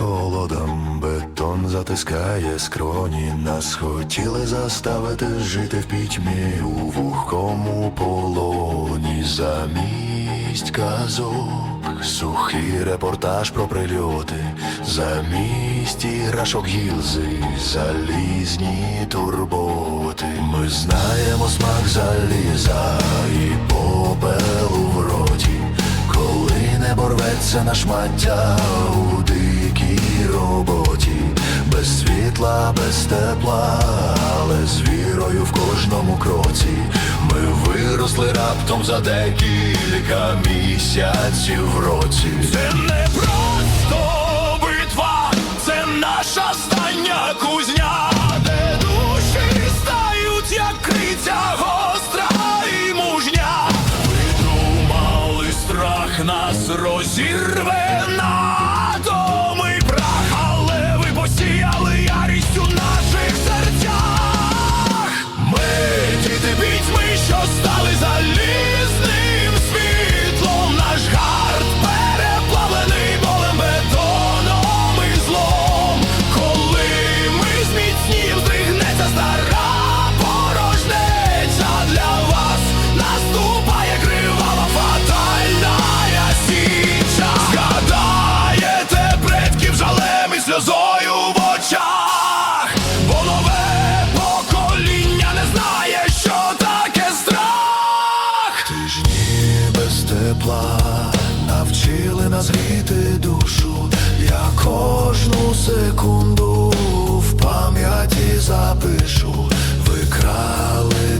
холодом, бетон затискає скроні. Нас хотіли заставити жити в пітьмі у вухому полоні. Замість казок, сухий репортаж про прильоти, замість іграшок гілзи, залізні турботи. Ми знаємо смак заліза і попелу небо рветься на шмаття у дикій роботі, без світла, без тепла, але з вірою в кожному кроці. Ми виросли раптом за декілька місяців в році. Це не просто битва, це наша остання кузня, сльозою в очах, покоління не знає, що таке страх. Тижні без тепла навчили нас душу. Я кожну секунду в пам'яті запишу. Ви крали дитину